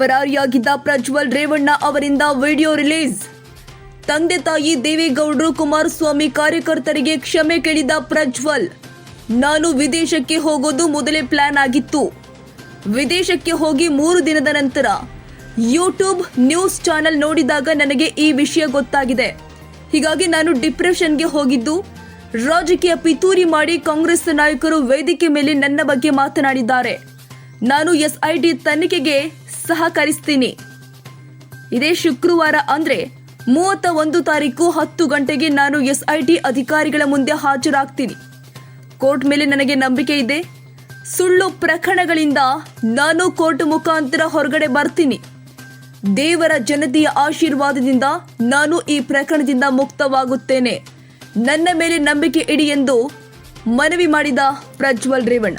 ಪರಾರಿಯಾಗಿದ್ದ ಪ್ರಜ್ವಲ್ ರೇವಣ್ಣ ಅವರಿಂದ video release. ತಂದೆ ತಾಯಿ ದೇವೇಗೌಡರು ಕುಮಾರಸ್ವಾಮಿ ಕಾರ್ಯಕರ್ತರಿಗೆ ಕ್ಷಮೆ ಕೇಳಿದ ಪ್ರಜ್ವಲ್, ನಾನು ವಿದೇಶಕ್ಕೆ ಹೋಗೋದು ಮೊದಲೇ ಪ್ಲಾನ್ ಆಗಿತ್ತು. ವಿದೇಶಕ್ಕೆ ಹೋಗಿ ಮೂರು ದಿನದ ನಂತರ ಯೂಟ್ಯೂಬ್ ನ್ಯೂಸ್ ಚಾನೆಲ್ ನೋಡಿದಾಗ ನನಗೆ ಈ ವಿಷಯ ಗೊತ್ತಾಗಿದೆ. ಹೀಗಾಗಿ ನಾನು ಡಿಪ್ರೆಷನ್ಗೆ ಹೋಗಿದ್ದು, ರಾಜಕೀಯ ಪಿತೂರಿ ಮಾಡಿ ಕಾಂಗ್ರೆಸ್ ನಾಯಕರು ವೇದಿಕೆ ಮೇಲೆ ನನ್ನ ಬಗ್ಗೆ ಮಾತನಾಡಿದ್ದಾರೆ. ನಾನು ಎಸ್ಐಟಿ ತನಿಖೆಗೆ ಸಹಕರಿಸ್ತೀನಿ. ಇದೇ ಶುಕ್ರವಾರ ಅಂದ್ರೆ ಮೂವತ್ತ ಒಂದು ತಾರೀಕು ಹತ್ತು ಗಂಟೆಗೆ ನಾನು ಎಸ್ ಐ ಟಿ ಅಧಿಕಾರಿಗಳ ಮುಂದೆ ಹಾಜರಾಗ್ತೀನಿ. ಕೋರ್ಟ್ ಮೇಲೆ ನನಗೆ ನಂಬಿಕೆ ಇದೆ. ಸುಳ್ಳು ಪ್ರಕರಣಗಳಿಂದ ನಾನು ಕೋರ್ಟ್ ಮುಖಾಂತರ ಹೊರಗಡೆ ಬರ್ತೀನಿ. ದೇವರ ಜನತೆಯ ಆಶೀರ್ವಾದದಿಂದ ನಾನು ಈ ಪ್ರಕರಣದಿಂದ ಮುಕ್ತವಾಗುತ್ತೇನೆ. ನನ್ನ ಮೇಲೆ ನಂಬಿಕೆ ಇಡಿ ಎಂದು ಮನವಿ ಮಾಡಿದ ಪ್ರಜ್ವಲ್ ರೇವಣ್ಣ.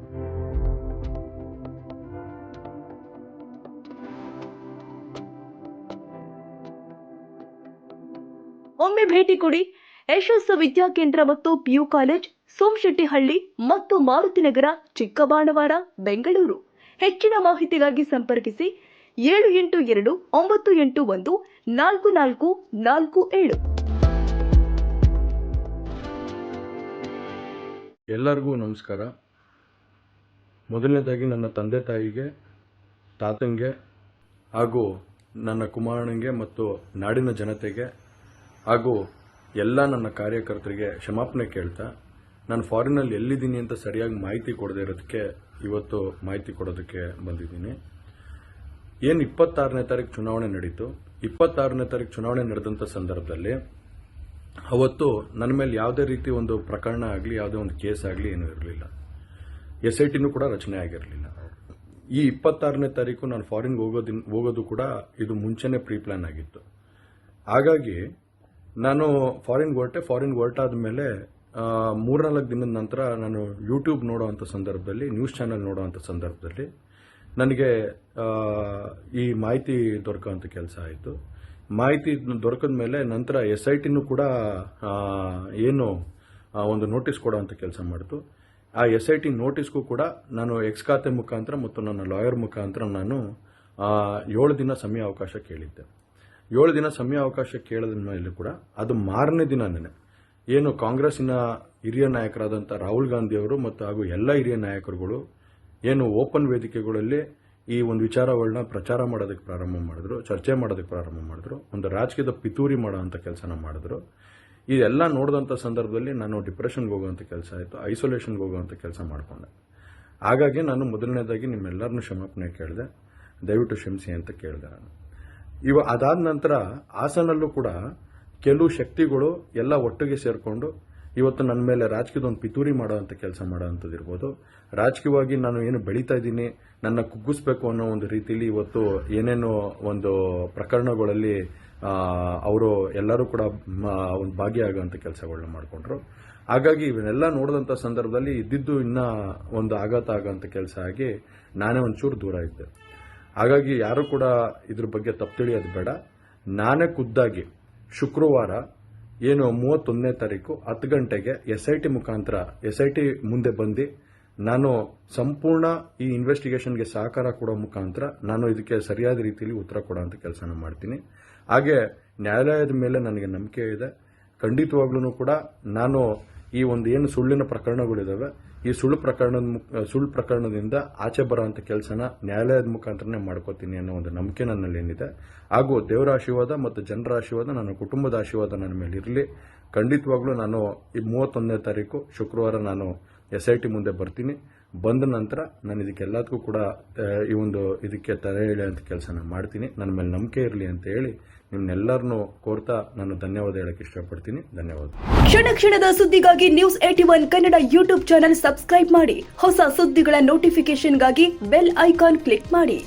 ಒಮ್ಮೆ ಭೇಟಿ ಕೊಡಿ. ಯಶಸ್ಸು ವಿದ್ಯಾಕೇಂದ್ರ ಮತ್ತು ಪಿಯು ಕಾಲೇಜ್, ಸೋಮಶೆಟ್ಟಿಹಳ್ಳಿ ಮತ್ತು ಮಾರುತಿನಗರ ಚಿಕ್ಕಬಾಣವಾಡ, ಬೆಂಗಳೂರು. ಹೆಚ್ಚಿನ ಮಾಹಿತಿಗಾಗಿ ಸಂಪರ್ಕಿಸಿ ಏಳು ಎಂಟು ಎರಡು ಒಂಬತ್ತು ಎಂಟು ಒಂದು ನಾಲ್ಕು ನಾಲ್ಕು ನಾಲ್ಕು ಏಳು. ಎಲ್ಲರಿಗೂ ನಮಸ್ಕಾರ. ಮೊದಲನೇದಾಗಿ ನನ್ನ ತಂದೆ ತಾಯಿಗೆ, ತಾತಂಗೆ ಹಾಗೂ ನನ್ನ ಕುಮಾರನಿಗೆ ಮತ್ತು ನಾಡಿನ ಜನತೆಗೆ ಹಾಗೂ ಎಲ್ಲ ನನ್ನ ಕಾರ್ಯಕರ್ತರಿಗೆ ಕ್ಷಮಾಪಣೆ ಕೇಳ್ತಾ, ನಾನು ಫಾರಿನಲ್ಲಿ ಎಲ್ಲಿದ್ದೀನಿ ಅಂತ ಸರಿಯಾಗಿ ಮಾಹಿತಿ ಕೊಡದೇ ಇರೋದಕ್ಕೆ ಇವತ್ತು ಮಾಹಿತಿ ಕೊಡೋದಕ್ಕೆ ಬಂದಿದ್ದೀನಿ. ಏನು ಇಪ್ಪತ್ತಾರನೇ ತಾರೀಕು ಚುನಾವಣೆ ನಡೀತು. ಇಪ್ಪತ್ತಾರನೇ ತಾರೀಕು ಚುನಾವಣೆ ನಡೆದಂಥ ಸಂದರ್ಭದಲ್ಲಿ ಅವತ್ತು ನನ್ನ ಮೇಲೆ ಯಾವುದೇ ರೀತಿ ಒಂದು ಪ್ರಕರಣ ಆಗಲಿ, ಯಾವುದೇ ಒಂದು ಕೇಸ್ ಆಗಲಿ ಏನೂ ಇರಲಿಲ್ಲ. ಎಸ್ ಐ ಟಿನೂ ಕೂಡ ರಚನೆ ಆಗಿರಲಿಲ್ಲ. ಈ ಇಪ್ಪತ್ತಾರನೇ ತಾರೀಕು ನಾನು ಫಾರಿನ್ಗೆ ಹೋಗೋದಿನ್, ಹೋಗೋದು ಕೂಡ ಇದು ಮುಂಚೆನೇ ಪ್ರೀ ಪ್ಲಾನ್ ಆಗಿತ್ತು. ಹಾಗಾಗಿ ನಾನು ಫಾರಿನ್ಗೆ ಹೊರಟೆ ಫಾರಿನ್ಗೆ ಹೊರಟಾದ ಮೇಲೆ ಮೂರ್ನಾಲ್ಕು ದಿನದ ನಂತರ ನಾನು ಯೂಟ್ಯೂಬ್ ನೋಡೋವಂಥ ಸಂದರ್ಭದಲ್ಲಿ ನ್ಯೂಸ್ ಚಾನೆಲ್ ನೋಡೋವಂಥ ಸಂದರ್ಭದಲ್ಲಿ ನನಗೆ ಈ ಮಾಹಿತಿ ದೊರಕುವಂಥ ಕೆಲಸ ಆಯಿತು. ಮಾಹಿತಿ ದೊರಕಿದ ಮೇಲೆ ನಂತರ ಎಸ್ ಐ ಟಿನೂ ಕೂಡ ಏನು ಒಂದು ನೋಟಿಸ್ ಕೊಡೋವಂಥ ಕೆಲಸ ಮಾಡಿತು. ಆ ಎಸ್ ಐ ಟಿ ನೋಟಿಸ್ಗೂ ಕೂಡ ನಾನು ಎಕ್ಸ್ ಖಾತೆ ಮುಖಾಂತರ ಮತ್ತು ನನ್ನ ಲಾಯರ್ ಮುಖಾಂತರ ನಾನು ಏಳು ದಿನ ಸಮಯ ಅವಕಾಶ ಕೇಳಿದ್ದೆ. ಏಳು ದಿನ ಸಮಯ ಅವಕಾಶ ಕೇಳದ ಮೇಲೆ ಕೂಡ, ಅದು ಮಾರನೇ ದಿನನೇ ಏನು ಕಾಂಗ್ರೆಸ್ನ ಹಿರಿಯ ನಾಯಕರಾದಂಥ ರಾಹುಲ್ ಗಾಂಧಿ ಅವರು ಮತ್ತು ಹಾಗೂ ಎಲ್ಲ ಹಿರಿಯ ನಾಯಕರುಗಳು ಏನು ಓಪನ್ ವೇದಿಕೆಗಳಲ್ಲಿ ಈ ಒಂದು ವಿಚಾರಗಳನ್ನ ಪ್ರಚಾರ ಮಾಡೋದಕ್ಕೆ ಪ್ರಾರಂಭ ಮಾಡಿದ್ರು, ಚರ್ಚೆ ಮಾಡೋದಕ್ಕೆ ಪ್ರಾರಂಭ ಮಾಡಿದ್ರು, ಒಂದು ರಾಜಕೀಯದ ಪಿತೂರಿ ಮಾಡೋವಂಥ ಕೆಲಸನ ಮಾಡಿದ್ರು. ಇದೆಲ್ಲ ನೋಡಿದಂಥ ಸಂದರ್ಭದಲ್ಲಿ ನಾನು ಡಿಪ್ರೆಷನ್ಗೆ ಹೋಗುವಂಥ ಕೆಲಸ ಆಯಿತು ಐಸೋಲೇಷನ್ಗೆ ಹೋಗುವಂಥ ಕೆಲಸ ಮಾಡಿಕೊಂಡೆ. ಹಾಗಾಗಿ ನಾನು ಮೊದಲನೇದಾಗಿ ನಿಮ್ಮೆಲ್ಲರನ್ನೂ ಕ್ಷಮಾಪಣೆ ಕೇಳಿದೆ, ದಯವಿಟ್ಟು ಕ್ಷಮಿಸಿ ಅಂತ ಕೇಳಿದೆ ನಾನು. ಇವ ಅದಾದ ನಂತರ ಹಾಸನಲ್ಲೂ ಕೂಡ ಕೆಲವು ಶಕ್ತಿಗಳು ಎಲ್ಲ ಒಟ್ಟಿಗೆ ಸೇರಿಕೊಂಡು ಇವತ್ತು ನನ್ನ ಮೇಲೆ ರಾಜಕೀಯದ ಒಂದು ಪಿತೂರಿ ಮಾಡುವಂಥ ಕೆಲಸ ಮಾಡೋವಂಥದ್ದು ಇರ್ಬೋದು. ರಾಜಕೀಯವಾಗಿ ನಾನು ಏನು ಬೆಳೀತಾ ಇದ್ದೀನಿ, ನನ್ನ ಕುಗ್ಗಿಸ್ಬೇಕು ಅನ್ನೋ ಒಂದು ರೀತಿಯಲ್ಲಿ ಇವತ್ತು ಏನೇನು ಒಂದು ಪ್ರಕರಣಗಳಲ್ಲಿ ಅವರು ಎಲ್ಲರೂ ಕೂಡ ಒಂದು ಭಾಗಿಯಾಗುವಂಥ ಕೆಲಸಗಳನ್ನ ಮಾಡಿಕೊಂಡ್ರು. ಹಾಗಾಗಿ ಇವನ್ನೆಲ್ಲ ನೋಡಿದಂಥ ಸಂದರ್ಭದಲ್ಲಿ ಇದ್ದಿದ್ದು ಇನ್ನ ಒಂದು ಆಘಾತ ಆಗೋಂಥ ಕೆಲಸ ಆಗಿ ನಾನೇ ಒಂಚೂರು ದೂರ ಇದ್ದೆ. ಹಾಗಾಗಿ ಯಾರು ಕೂಡ ಇದ್ರ ಬಗ್ಗೆ ತಪ್ಪು ತಿಳಿಯೋದು ಬೇಡ. ನಾನೇ ಖುದ್ದಾಗಿ ಶುಕ್ರವಾರ ಏನು ಮೂವತ್ತೊಂದನೇ ತಾರೀಕು ಹತ್ತು ಗಂಟೆಗೆ ಎಸ್ ಐ ಟಿ ಮುಖಾಂತರ ಎಸ್ ಐ ಟಿ ಮುಂದೆ ಬಂದು ನಾನು ಸಂಪೂರ್ಣ ಈ ಇನ್ವೆಸ್ಟಿಗೇಷನ್ಗೆ ಸಹಕಾರ ಕೊಡೋ ಮುಖಾಂತರ ನಾನು ಇದಕ್ಕೆ ಸರಿಯಾದ ರೀತಿಯಲ್ಲಿ ಉತ್ತರ ಕೊಡೋಂಥ ಕೆಲಸನ ಮಾಡ್ತೀನಿ. ಹಾಗೆ ನ್ಯಾಯಾಲಯದ ಮೇಲೆ ನನಗೆ ನಂಬಿಕೆ ಇದೆ. ಖಂಡಿತವಾಗ್ಲೂ ಕೂಡ ನಾನು ಈ ಒಂದು ಏನು ಸುಳ್ಳಿನ ಪ್ರಕರಣಗಳಿದಾವೆ ಈ ಸುಳ್ಳು ಪ್ರಕರಣದ ಮುಖ- ಸುಳ್ಳು ಪ್ರಕರಣದಿಂದ ಆಚೆ ಬರೋಂಥ ಕೆಲಸನ ನ್ಯಾಯಾಲಯದ ಮುಖಾಂತರನೇ ಮಾಡ್ಕೋತೀನಿ ಅನ್ನೋ ಒಂದು ನಂಬಿಕೆ ನನ್ನಲ್ಲಿ ಏನಿದೆ. ಹಾಗೂ ದೇವರ ಆಶೀರ್ವಾದ ಮತ್ತು ಜನರ ಆಶೀರ್ವಾದ, ನನ್ನ ಕುಟುಂಬದ ಆಶೀರ್ವಾದ ನನ್ನ ಮೇಲೆ ಇರಲಿ. ಖಂಡಿತವಾಗ್ಲೂ ನಾನು ಈ ಮೂವತ್ತೊಂದನೇ ತಾರೀಕು ಶುಕ್ರವಾರ ನಾನು ಎಸ್ ಐ ಟಿ ಮುಂದೆ ಬರ್ತೀನಿ. ಬಂದ ನಂತರ ನಾನು ಇದಕ್ಕೆಲ್ಲದಕ್ಕೂ ಕೂಡ ಈ ಒಂದು ಇದಕ್ಕೆ ತಲೆ ಎಳೆಯುವಂಥ ಕೆಲಸನ ಮಾಡ್ತೀನಿ. ನನ್ನ ಮೇಲೆ ನಂಬಿಕೆ ಇರಲಿ ಅಂತ ಹೇಳಿ ನಿಮ್ಮನ್ನೆಲ್ಲರನ್ನು ಕೋರ್ತಾ ನಾನು ಧನ್ಯವಾದ ಹೇಳಕ್ಕೆ ಇಷ್ಟಪಡ್ತೀನಿ. ಧನ್ಯವಾದ. ಕ್ಷಣ ಕ್ಷಣದ ಸುದ್ದಿಗಾಗಿ news at one Kannada YouTube channel subscribe ಮಾಡಿ. ಹೊಸ ಸುದ್ದಿಗಳ ನೋಟಿಫಿಕೇಶನ್ಗಾಗಿ ಬೆಲ್ ಐಕಾನ್ ಕ್ಲಿಕ್ ಮಾಡಿ.